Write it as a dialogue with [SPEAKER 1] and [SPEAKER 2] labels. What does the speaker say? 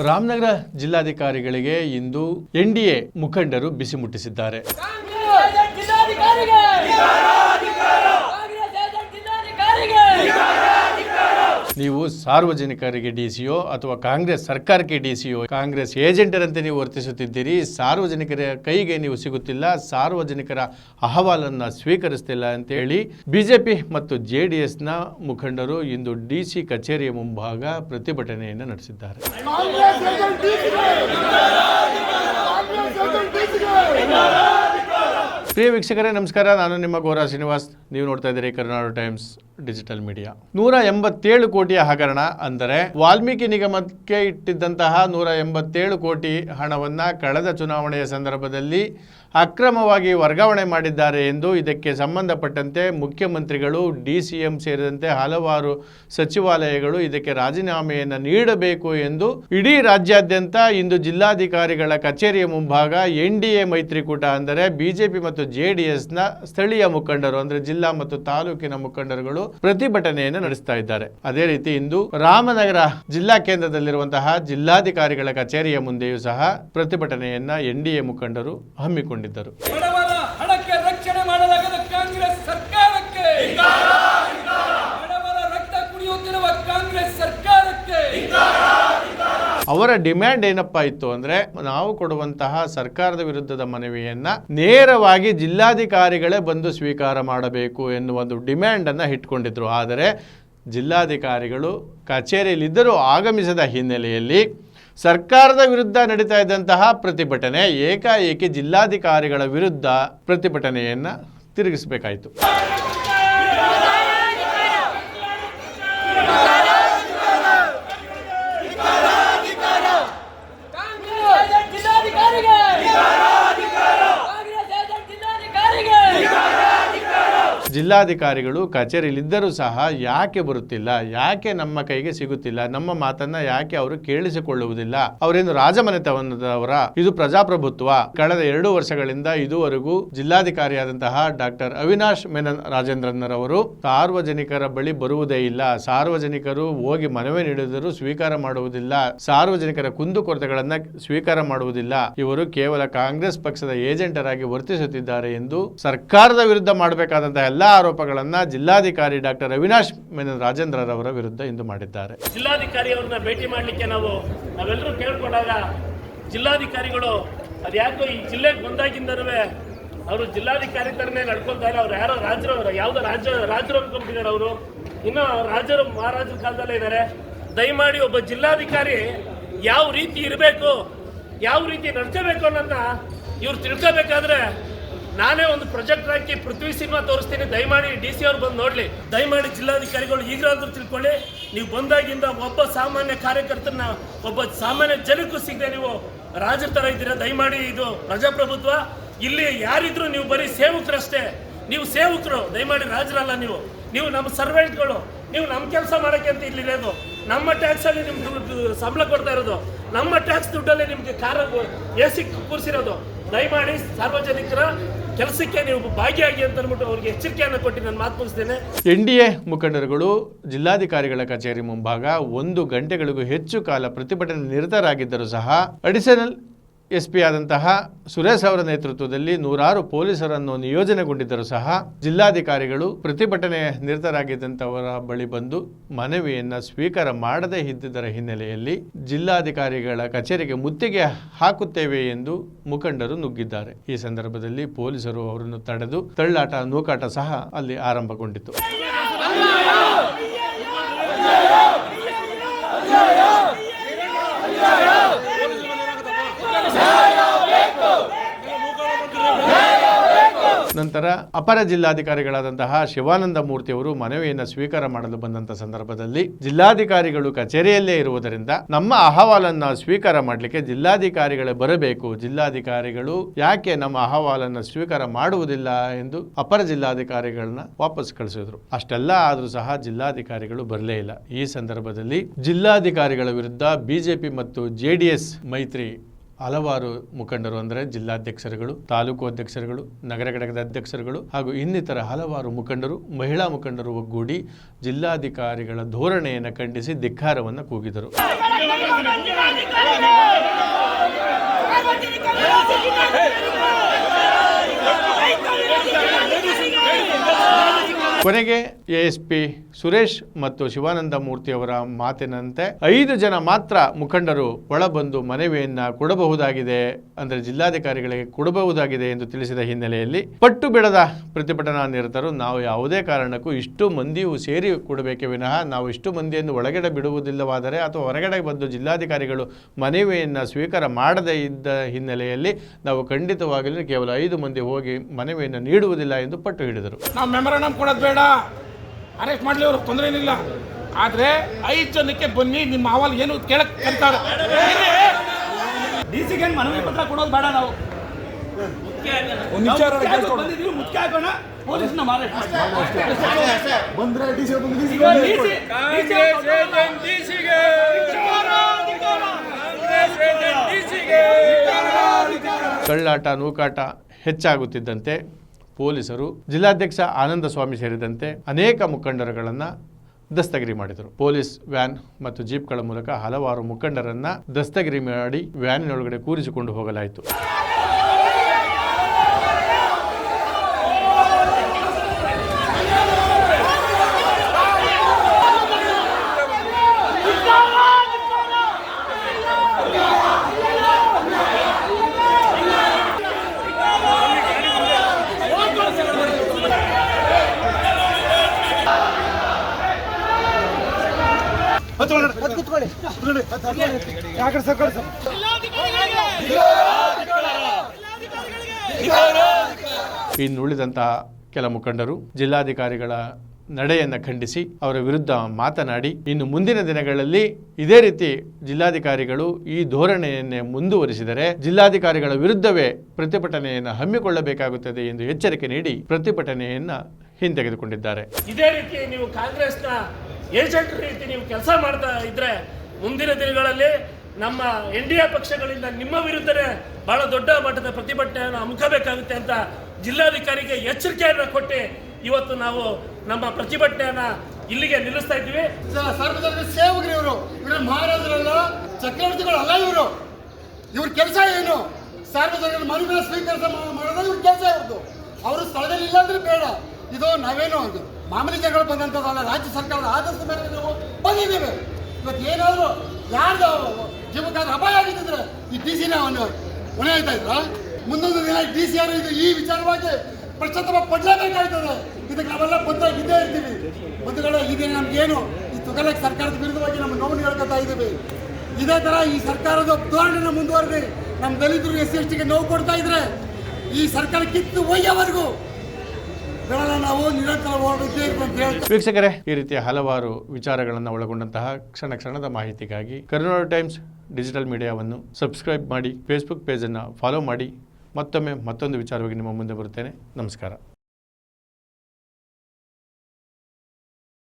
[SPEAKER 1] ರಾಮನಗರ ಜಿಲ್ಲಾಧಿಕಾರಿಗಳಿಗೆ ಇಂದು ಎನ್ಡಿಎ ಮುಖಂಡರು ಬಿಸಿ ಮುಟ್ಟಿಸಿದ್ದಾರೆ
[SPEAKER 2] ಕಾಂಗ್ರೆಸ್ ಏಜೆಂಟ್ ಜಿಲ್ಲಾಧಿಕಾರಿಗೆ ಕಾಂಗ್ರೆಸ್ ಏಜೆಂಟ್ ಜಿಲ್ಲಾಧಿಕಾರಿಗೆ
[SPEAKER 1] ನೀವು ಸಾರ್ವಜನಿಕರಿಗೆ ಡಿಸಿಒ ಅಥವಾ ಕಾಂಗ್ರೆಸ್ ಸರ್ಕಾರಕ್ಕೆ ಡಿ ಸಿ ಒ ಕಾಂಗ್ರೆಸ್ ಏಜೆಂಟರಂತೆ ನೀವು ವರ್ತಿಸುತ್ತಿದ್ದೀರಿ, ಸಾರ್ವಜನಿಕರ ಕೈಗೆ ನೀವು ಸಿಗುತ್ತಿಲ್ಲ, ಸಾರ್ವಜನಿಕರ ಅಹವಾಲನ್ನು ಸ್ವೀಕರಿಸ್ತಿಲ್ಲ ಅಂತ ಹೇಳಿ ಬಿಜೆಪಿ ಮತ್ತು ಜೆ ಡಿ ಎಸ್ನ ಮುಖಂಡರು ಇಂದು ಡಿ ಸಿ ಕಚೇರಿಯ ಮುಂಭಾಗ ಪ್ರತಿಭಟನೆಯನ್ನು ನಡೆಸಿದ್ದಾರೆ
[SPEAKER 3] ಏಜೆಂಟ್ ಡಿಸಿಗೆ ಕಾಂಗ್ರೆಸ್ ಏಜೆಂಟ್ ಡಿಸಿಗೆ
[SPEAKER 1] ಪ್ರಿಯ ವೀಕ್ಷಕರೇ, ನಮಸ್ಕಾರ. ನಾನು ನಿಮ್ಮ ಗೋರಾ ಶ್ರೀನಿವಾಸ್. ನೀವು ನೋಡ್ತಾ ಇದ್ದೀರಿ ಕರ್ನಾಟಕ ಟೈಮ್ಸ್ ಡಿಜಿಟಲ್ ಮೀಡಿಯಾ. ನೂರ ಎಂಬತ್ತೇಳು ಕೋಟಿಯ ಹಗರಣ ಅಂದರೆ ವಾಲ್ಮೀಕಿ ನಿಗಮಕ್ಕೆ ಇಟ್ಟಿದ್ದಂತಹ ನೂರ ಎಂಬತ್ತೇಳು ಕೋಟಿ ಹಣವನ್ನ ಕಳೆದ ಚುನಾವಣೆಯ ಸಂದರ್ಭದಲ್ಲಿ ಅಕ್ರಮವಾಗಿ ವರ್ಗಾವಣೆ ಮಾಡಿದ್ದಾರೆ ಎಂದು ಇದಕ್ಕೆ ಸಂಬಂಧಪಟ್ಟಂತೆ ಮುಖ್ಯಮಂತ್ರಿಗಳು, ಡಿ ಸಿ ಎಂ ಸೇರಿದಂತೆ ಹಲವಾರು ಸಚಿವಾಲಯಗಳು ಇದಕ್ಕೆ ರಾಜೀನಾಮೆಯನ್ನು ನೀಡಬೇಕು ಎಂದು ಇಡೀ ರಾಜ್ಯಾದ್ಯಂತ ಇಂದು ಜಿಲ್ಲಾಧಿಕಾರಿಗಳ ಕಚೇರಿಯ ಮುಂಭಾಗ ಎನ್ ಡಿ ಎ ಮೈತ್ರಿಕೂಟ ಅಂದರೆ ಬಿಜೆಪಿ ಮತ್ತು ಜೆಡಿಎಸ್ನ ಸ್ಥಳೀಯ ಮುಖಂಡರು, ಅಂದ್ರೆ ಜಿಲ್ಲಾ ಮತ್ತು ತಾಲೂಕಿನ ಮುಖಂಡರುಗಳು ಪ್ರತಿಭಟನೆಯನ್ನು ನಡೆಸ್ತಾ ಇದ್ದಾರೆ. ಅದೇ ರೀತಿ ಇಂದು ರಾಮನಗರ ಜಿಲ್ಲಾ ಕೇಂದ್ರದಲ್ಲಿರುವಂತಹ ಜಿಲ್ಲಾಧಿಕಾರಿಗಳ ಕಚೇರಿಯ ಮುಂದೆಯೂ ಸಹ ಪ್ರತಿಭಟನೆಯನ್ನ ಎನ್ ಡಿ ಮುಖಂಡರು ಹಮ್ಮಿಕೊಂಡಿದ್ದರು. ಅವರ ಡಿಮ್ಯಾಂಡ್ ಏನಪ್ಪಾ ಇತ್ತು ಅಂದ್ರೆ ನಾವು ಕೊಡುವಂತಹ ಸರ್ಕಾರದ ವಿರುದ್ಧದ ಮನವಿಯನ್ನ ನೇರವಾಗಿ ಜಿಲ್ಲಾಧಿಕಾರಿಗಳೇ ಬಂದು ಸ್ವೀಕಾರ ಮಾಡಬೇಕು ಎನ್ನುವ ಒಂದು ಡಿಮ್ಯಾಂಡ್ ಅನ್ನ ಇಟ್ಕೊಂಡಿದ್ರು. ಆದರೆ ಜಿಲ್ಲಾಧಿಕಾರಿಗಳು ಕಚೇರಿಯಲ್ಲಿದ್ದರೂ ಆಗಮಿಸದ ಹಿನ್ನೆಲೆಯಲ್ಲಿ ಸರ್ಕಾರದ ವಿರುದ್ಧ ನಡೀತಾ ಇದ್ದಂತಹ ಪ್ರತಿಭಟನೆ ಏಕಾಏಕಿ ಜಿಲ್ಲಾಧಿಕಾರಿಗಳ ವಿರುದ್ಧ ಪ್ರತಿಭಟನೆಯನ್ನ ತಿರುಗಿಸಬೇಕಾಯಿತು
[SPEAKER 2] ಕಾಂಗ್ರೆಸ್ ಏಜೆಂಟ್ ಜಿಲ್ಲಾಧಿಕಾರಿಗೆ ಕಾಂಗ್ರೆಸ್ ಏಜೆಂಟ್ ಜಿಲ್ಲಾಧಿಕಾರಿಗೆ
[SPEAKER 1] ಜಿಲ್ಲಾಧಿಕಾರಿಗಳು ಕಚೇರಿಯಲ್ಲಿದ್ದರೂ ಸಹ ಯಾಕೆ ಬರುತ್ತಿಲ್ಲ, ಯಾಕೆ ನಮ್ಮ ಕೈಗೆ ಸಿಗುತ್ತಿಲ್ಲ, ನಮ್ಮ ಮಾತನ್ನ ಯಾಕೆ ಅವರು ಕೇಳಿಸಿಕೊಳ್ಳುವುದಿಲ್ಲ ಅವರೇನು ರಾಜಮನೆತನದವರ ಇದು ಪ್ರಜಾಪ್ರಭುತ್ವ. ಕಳೆದ ಎರಡು ವರ್ಷಗಳಿಂದ ಇದುವರೆಗೂ ಜಿಲ್ಲಾಧಿಕಾರಿಯಾದಂತಹ ಡಾಕ್ಟರ್ ಅವಿನಾಶ್ ಮೆನನ್ ರಾಜೇಂದ್ರನ್ನರವರು ಸಾರ್ವಜನಿಕರ ಬಳಿ ಬರುವುದೇ ಇಲ್ಲ. ಸಾರ್ವಜನಿಕರು ಹೋಗಿ ಮನವಿ ನೀಡಿದರೂ ಸ್ವೀಕಾರ ಮಾಡುವುದಿಲ್ಲ. ಸಾರ್ವಜನಿಕರ ಕುಂದುಕೊರತೆಗಳನ್ನ ಸ್ವೀಕಾರ ಮಾಡುವುದಿಲ್ಲ. ಇವರು ಕೇವಲ ಕಾಂಗ್ರೆಸ್ ಪಕ್ಷದ ಏಜೆಂಟರಾಗಿ ವರ್ತಿಸುತ್ತಿದ್ದಾರೆ ಎಂದು ಸರ್ಕಾರದ ವಿರುದ್ಧ ಮಾಡಬೇಕಾದಂತಹ ಎಲ್ಲಾ ಆರೋಪಗಳನ್ನ ಜಿಲ್ಲಾಧಿಕಾರಿ ಡಾಕ್ಟರ್ ಅವಿನಾಶ್ ಮೆನನ್ ರಾಜೇಂದ್ರರವರ ವಿರುದ್ಧ ಇಂದು ಮಾಡಿದ್ದಾರೆ.
[SPEAKER 4] ಜಿಲ್ಲಾಧಿಕಾರಿ ಅವರನ್ನ ಭೇಟಿ ಮಾಡಲಿಕ್ಕೆ ನಾವು ನಾವೆಲ್ಲರೂ ಕೇಳ್ಕೊಂಡಾಗ ಜಿಲ್ಲಾಧಿಕಾರಿಗಳು ಅದ್ಯಾಕೋ ಈ ಜಿಲ್ಲೆಗೆ ಬಂದಾಗಿಂದನೂ ಅವರು ಜಿಲ್ಲಾಧಿಕಾರಿ ಥರನೇ ನಡ್ಕೊಳ್ತಾರೆ. ಅವ್ರು ಯಾರೋ ರಾಜರು ಯಾವುದೋ ರಾಜ್ಯ ರಾಜರು ಅನ್ಕೊಂಡ್ಬಿಟ್ಟಿದ್ದಾರೆ ಅವರು. ಇನ್ನು ರಾಜರು ಮಹಾರಾಜರ ಕಾಲದಲ್ಲೇ ಇದ್ದಾರೆ ದಯಮಾಡಿ ಒಬ್ಬ ಜಿಲ್ಲಾಧಿಕಾರಿ ಯಾವ ರೀತಿ ಇರಬೇಕು, ಯಾವ ರೀತಿ ನಡ್ಕೋಬೇಕು ಅನ್ನೋದನ್ನ ಇವ್ರು ತಿಳ್ಕೋಬೇಕಾದ್ರೆ ನಾನೇ ಒಂದು ಪ್ರಾಜೆಕ್ಟ್ ಹಾಕಿ ಪೃಥ್ವಿ ಸಿನಿಮಾ ತೋರಿಸ್ತೀನಿ. ದಯಮಾಡಿ ಡಿ ಸಿ ಅವ್ರು ಬಂದು ನೋಡ್ಲಿ. ದಯಮಾಡಿ ಜಿಲ್ಲಾಧಿಕಾರಿಗಳು ಈಗಲಾದರೂ ತಿಳ್ಕೊಳ್ಳಿ. ನೀವು ಬಂದಾಗಿಂದ ಒಬ್ಬ ಸಾಮಾನ್ಯ ಕಾರ್ಯಕರ್ತರನ್ನ ಒಬ್ಬ ಸಾಮಾನ್ಯ ಜನಕ್ಕೂ ಸಿಗದೆ ನೀವು ರಾಜರ ಥರ ಇದ್ದೀರಾ? ದಯಮಾಡಿ ಇದು ಪ್ರಜಾಪ್ರಭುತ್ವ. ಇಲ್ಲಿ ಯಾರಿದ್ರು ನೀವು ಬರೀ ಸೇವಕರಷ್ಟೇ. ನೀವು ಸೇವಕರು, ದಯಮಾಡಿ ರಾಜರಲ್ಲ ನೀವು. ನೀವು ನಮ್ಮ ಸರ್ವೆಂಟ್ಗಳು. ನೀವು ನಮ್ಮ ಕೆಲಸ ಮಾಡೋಕ್ಕೆ ಅಂತ ಇಲ್ಲಿರೋದು ನಮ್ಮ ಟ್ಯಾಕ್ಸಲ್ಲಿ ನಿಮ್ಗೆ ಸಂಬಳ ಕೊಡ್ತಾ ಇರೋದು. ನಮ್ಮ ಟ್ಯಾಕ್ಸ್ ದುಡ್ಡಲ್ಲಿ ನಿಮಗೆ ಕಾರ ಎ ಸಿ ಕೂರಿಸಿರೋದು. ದಯಮಾಡಿ ಸಾರ್ವಜನಿಕರ ಕೆಲಸಕ್ಕೆ ನೀವು ಭಾಗಿಯಾಗಿ ಅಂತ ಅಂದ್ಬಿಟ್ಟು ಅವ್ರಿಗೆ ಎಚ್ಚರಿಕೆಯನ್ನು ಕೊಟ್ಟು ನಾನು ಮಾತು ಮುಗಿಸ್ತೇನೆ.
[SPEAKER 1] ಎನ್ ಡಿ ಎ ಮುಖಂಡರುಗಳು, ಜಿಲ್ಲಾಧಿಕಾರಿಗಳ ಕಚೇರಿ ಮುಂಭಾಗ ಒಂದು ಗಂಟೆಗಳಿಗೂ ಹೆಚ್ಚು ಕಾಲ ಪ್ರತಿಭಟನೆ ನಿರತರಾಗಿದ್ದರೂ ಸಹ ಅಡಿಷನಲ್ ಎಸ್ ಪಿ ಆದಂತಹ ಸುರೇಶ್ ಅವರ ನೇತೃತ್ವದಲ್ಲಿ ನೂರಾರು ಪೊಲೀಸರನ್ನು ನಿಯೋಜನೆಗೊಂಡಿದ್ದರೂ ಸಹ ಜಿಲ್ಲಾಧಿಕಾರಿಗಳು ಪ್ರತಿಭಟನೆ ನಿರತರಾಗಿದ್ದಂಥವರ ಬಳಿ ಬಂದು ಮನವಿಯನ್ನು ಸ್ವೀಕಾರ ಮಾಡದೇ ಇದ್ದಿದ್ದರ ಹಿನ್ನೆಲೆಯಲ್ಲಿ ಜಿಲ್ಲಾಧಿಕಾರಿಗಳ ಕಚೇರಿಗೆ ಮುತ್ತಿಗೆ ಹಾಕುತ್ತೇವೆ ಎಂದು ಮುಖಂಡರು ನುಗ್ಗಿದ್ದಾರೆ. ಈ ಸಂದರ್ಭದಲ್ಲಿ ಪೊಲೀಸರು ಅವರನ್ನು ತಡೆದು ತಳ್ಳಾಟ ನೂಕಾಟ ಸಹ ಅಲ್ಲಿ ಆರಂಭಗೊಂಡಿತು. ನಂತರ ಅಪರ ಜಿಲ್ಲಾಧಿಕಾರಿಗಳಾದಂತಹ ಶಿವಾನಂದ ಮೂರ್ತಿ ಅವರು ಮನವಿಯನ್ನು ಸ್ವೀಕಾರ ಮಾಡಲು ಬಂದಂತ ಸಂದರ್ಭದಲ್ಲಿ ಜಿಲ್ಲಾಧಿಕಾರಿಗಳು ಕಚೇರಿಯಲ್ಲೇ ಇರುವುದರಿಂದ ನಮ್ಮ ಅಹವಾಲನ್ನು ಸ್ವೀಕಾರ ಮಾಡಲಿಕ್ಕೆ ಜಿಲ್ಲಾಧಿಕಾರಿಗಳೇ ಬರಬೇಕು. ಜಿಲ್ಲಾಧಿಕಾರಿಗಳು ಯಾಕೆ ನಮ್ಮ ಅಹವಾಲನ್ನು ಸ್ವೀಕಾರ ಮಾಡುವುದಿಲ್ಲ ಎಂದು ಅಪರ ಜಿಲ್ಲಾಧಿಕಾರಿಗಳನ್ನ ವಾಪಸ್ ಕಳಿಸಿದ್ರು. ಅಷ್ಟೆಲ್ಲ ಆದರೂ ಸಹ ಜಿಲ್ಲಾಧಿಕಾರಿಗಳು ಬರಲೇ ಇಲ್ಲ. ಈ ಸಂದರ್ಭದಲ್ಲಿ ಜಿಲ್ಲಾಧಿಕಾರಿಗಳ ವಿರುದ್ಧ ಬಿಜೆಪಿ ಮತ್ತು ಜೆಡಿಎಸ್ ಮೈತ್ರಿ ಹಲವಾರು ಮುಖಂಡರು ಅಂದರೆ ಜಿಲ್ಲಾಧ್ಯಕ್ಷರುಗಳು, ತಾಲೂಕು ಅಧ್ಯಕ್ಷರುಗಳು, ನಗರ ಘಟಕದ ಅಧ್ಯಕ್ಷರುಗಳು ಹಾಗೂ ಇನ್ನಿತರ ಹಲವಾರು ಮುಖಂಡರು, ಮಹಿಳಾ ಮುಖಂಡರು ಒಗ್ಗೂಡಿ ಜಿಲ್ಲಾಧಿಕಾರಿಗಳ ಧೋರಣೆಯನ್ನು ಖಂಡಿಸಿ ಧಿಕ್ಕಾರವನ್ನು ಕೂಗಿದರು. ಕೊನೆಗೆ ಎಎಸ್ಪಿ ಸುರೇಶ್ ಮತ್ತು ಶಿವಾನಂದ ಮೂರ್ತಿ ಅವರ ಮಾತಿನಂತೆ ಐದು ಜನ ಮಾತ್ರ ಮುಖಂಡರು ಒಳಬಂದು ಮನವಿಯನ್ನ ಕೊಡಬಹುದಾಗಿದೆ ಅಂದರೆ ಜಿಲ್ಲಾಧಿಕಾರಿಗಳಿಗೆ ಕೊಡಬಹುದಾಗಿದೆ ಎಂದು ತಿಳಿಸಿದ ಹಿನ್ನೆಲೆಯಲ್ಲಿ ಪಟ್ಟು ಬಿಡದ ಪ್ರತಿಭಟನಾ ನಿರತರು ನಾವು ಯಾವುದೇ ಕಾರಣಕ್ಕೂ ಇಷ್ಟು ಮಂದಿಯೂ ಸೇರಿ ಕೊಡಬೇಕೆ ವಿನಃ ನಾವು ಇಷ್ಟು ಮಂದಿಯನ್ನು ಒಳಗಡೆ ಬಿಡುವುದಿಲ್ಲವಾದರೆ ಅಥವಾ ಹೊರಗಡೆ ಬಂದು ಜಿಲ್ಲಾಧಿಕಾರಿಗಳು ಮನವಿಯನ್ನು ಸ್ವೀಕಾರ ಮಾಡದೇ ಇದ್ದ ಹಿನ್ನೆಲೆಯಲ್ಲಿ ನಾವು ಖಂಡಿತವಾಗಲೂ ಕೇವಲ ಐದು ಮಂದಿ ಹೋಗಿ ಮನವಿಯನ್ನು ನೀಡುವುದಿಲ್ಲ ಎಂದು ಪಟ್ಟು ಹಿಡಿದರು.
[SPEAKER 5] ನಾವು ಬೇಡ. ಅರೆಸ್ಟ್ ಮಾಡಲಿ ಅವ್ರಿಗೆ ತೊಂದರೆ ಏನಿಲ್ಲ. ಆದ್ರೆ ಐದು ಜನಕ್ಕೆ ಬನ್ನಿ ನಿಮ್ಮ ಅಹವಾಲ್ ಏನು ಕೇಳಕ್ಕೆ ಕರೀತಾರೆ.
[SPEAKER 6] ಡಿ ಸಿಗೆ ಮನವಿ ಪತ್ರ ಕೊಡೋದು ಬೇಡ ನಾವು. ಬಂದಿದ್ದೀವಿ ಮುಖ್ಯ ಹಾಕೋಣ ಪೊಲೀಸ್ನ ಮಾರೇಟ್
[SPEAKER 3] ಬಂದ್ರೆ ಡಿ ಸಿ ಬಂದು
[SPEAKER 1] ಕಳ್ಳಾಟ ನೂಕಾಟ ಹೆಚ್ಚಾಗುತ್ತಿದ್ದಂತೆ ಪೊಲೀಸರು ಜಿಲ್ಲಾಧ್ಯಕ್ಷ ಆನಂದ ಸ್ವಾಮಿ ಸೇರಿದಂತೆ ಅನೇಕ ಮುಖಂಡರುಗಳನ್ನು ದಸ್ತಗಿರಿ ಮಾಡಿದರು. ಪೊಲೀಸ್ ವ್ಯಾನ್ ಮತ್ತು ಜೀಪ್ಗಳ ಮೂಲಕ ಹಲವಾರು ಮುಖಂಡರನ್ನ ದಸ್ತಗಿರಿ ಮಾಡಿ ವ್ಯಾನಿನೊಳಗಡೆ ಕೂರಿಸಿಕೊಂಡು ಹೋಗಲಾಯಿತು. ಇನ್ನುಳಿದಂತಹ ಕೆಲ ಮುಖಂಡರು ಜಿಲ್ಲಾಧಿಕಾರಿಗಳ ನಡೆಯನ್ನು ಖಂಡಿಸಿ ಅವರ ವಿರುದ್ಧ ಮಾತನಾಡಿ ಇನ್ನು ಮುಂದಿನ ದಿನಗಳಲ್ಲಿ ಇದೇ ರೀತಿ ಜಿಲ್ಲಾಧಿಕಾರಿಗಳು ಈ ಧೋರಣೆಯನ್ನೇ ಮುಂದುವರಿಸಿದರೆ ಜಿಲ್ಲಾಧಿಕಾರಿಗಳ ವಿರುದ್ಧವೇ ಪ್ರತಿಭಟನೆಯನ್ನು ಹಮ್ಮಿಕೊಳ್ಳಬೇಕಾಗುತ್ತದೆ ಎಂದು ಎಚ್ಚರಿಕೆ ನೀಡಿ ಪ್ರತಿಭಟನೆಯನ್ನ ಹಿಂತೆಗೆದುಕೊಂಡಿದ್ದಾರೆ.
[SPEAKER 4] ಇದೇ ರೀತಿ ನೀವು ಕಾಂಗ್ರೆಸ್ನ ಏಜೆಂಟ್ ರೀತಿ ನೀವು ಕೆಲಸ ಮಾಡ್ತಾ ಇದ್ರೆ ಮುಂದಿನ ದಿನಗಳಲ್ಲಿ ನಮ್ಮ ಎನ್ ಡಿ ಎ ಪಕ್ಷಗಳಿಂದ ನಿಮ್ಮ ವಿರುದ್ಧನೇ ಬಹಳ ದೊಡ್ಡ ಮಟ್ಟದ ಪ್ರತಿಭಟನೆಯನ್ನು ಹಮ್ಮಿಕಬೇಕಾಗುತ್ತೆ ಅಂತ ಜಿಲ್ಲಾಧಿಕಾರಿಗೆ ಎಚ್ಚರಿಕೆಯನ್ನು ಕೊಟ್ಟು ಇವತ್ತು ನಾವು ನಮ್ಮ ಪ್ರತಿಭಟನೆಯನ್ನ ಇಲ್ಲಿಗೆ ನಿಲ್ಲಿಸ್ತಾ ಇದ್ದೀವಿ.
[SPEAKER 3] ಸಾರ್ವಜನಿಕ ಸೇವಕರು ಇವರು. ಇವರು ಮಹಾರಾಜರಲ್ಲ ಚಕ್ರವರ್ತಿಗಳಲ್ಲ ಇವರು. ಇವ್ರ ಕೆಲಸ ಏನು? ಸಾರ್ವಜನಿಕರ ಮನವಿನ ಸ್ವೀಕರಿಸ ಮಾಡೋದು ಇವ್ರ ಕೆಲಸ ಇರೋದು ಅವರು ಸ್ಥಳದಲ್ಲಿ ಇಲ್ಲ ಅಂದ್ರೆ ಬೇಡ. ಇದು ನಾವೇನು ಮಾಮೂಲಿ ಜನಗಳು ಬಂದಂಥದ್ದಲ್ಲ ರಾಜ್ಯ ಸರ್ಕಾರದ ಆದರ್ಶ ಮೇಲೆ ನಾವು ಬಂದಿದ್ದೇವೆ. ಇವತ್ತು ಏನಾದರೂ ಯಾರ್ದು ಜೀವಕ್ಕಾದ್ರೆ ಅಪಾಯ ಆಗಿದ್ದಿದ್ರೆ ಈ ಡಿ ಸಿನ ಅವನು ಹೊಣೆ ಆಯ್ತಾ ಇದ್ರ? ಮುಂದೊಂದು ದಿನ ಡಿ ಸಿ ಯಾರು ಇದು ಈ ವಿಚಾರವಾಗಿ ಪ್ರಶ್ನೋತ್ತರ ಪಡಲೇಬೇಕಾಗ್ತದೆ ಇದಕ್ಕೆ ನಾವೆಲ್ಲ ಬಂದಾಗಿದ್ದೇ ಇರ್ತೀವಿ. ಬಂಧುಗಳು ಇದೆ ನಮ್ಗೇನು ಈ ತುಗಲಕ್ಕೆ ಸರ್ಕಾರದ ವಿರುದ್ಧವಾಗಿ ನಮ್ಮ ನೋವು ಹೇಳ್ಕೊತಾ ಇದ್ದೀವಿ. ಇದೇ ತರ ಈ ಸರ್ಕಾರದ ಧೋರಣೆನ ಮುಂದುವರೆದಿ ನಮ್ಮ ದಲಿತರು ಎಸ್ ಸಿ ಎಸ್ ಟಿಗೆ ನೋವು ಕೊಡ್ತಾ ಇದ್ರೆ ಈ ಸರ್ಕಾರ ಕಿತ್ತು ಒಯ್ಯೋವರೆಗೂ
[SPEAKER 1] ವೀಕ್ಷಕರೇ, ಈ ರೀತಿಯ ಹಲವಾರು ವಿಚಾರಗಳನ್ನು ಒಳಗೊಂಡಂತಹ ಕ್ಷಣ ಕ್ಷಣದ ಮಾಹಿತಿಗಾಗಿ ಕರ್ನಾಟಕ ಟೈಮ್ಸ್ ಡಿಜಿಟಲ್ ಮೀಡಿಯಾವನ್ನು ಸಬ್ಸ್ಕ್ರೈಬ್ ಮಾಡಿ ಫೇಸ್ಬುಕ್ ಪೇಜನ್ನು ಫಾಲೋ ಮಾಡಿ. ಮತ್ತೊಮ್ಮೆ ಮತ್ತೊಂದು ವಿಚಾರವಾಗಿ ನಿಮ್ಮ ಮುಂದೆ ಬರುತ್ತೇನೆ. ನಮಸ್ಕಾರ.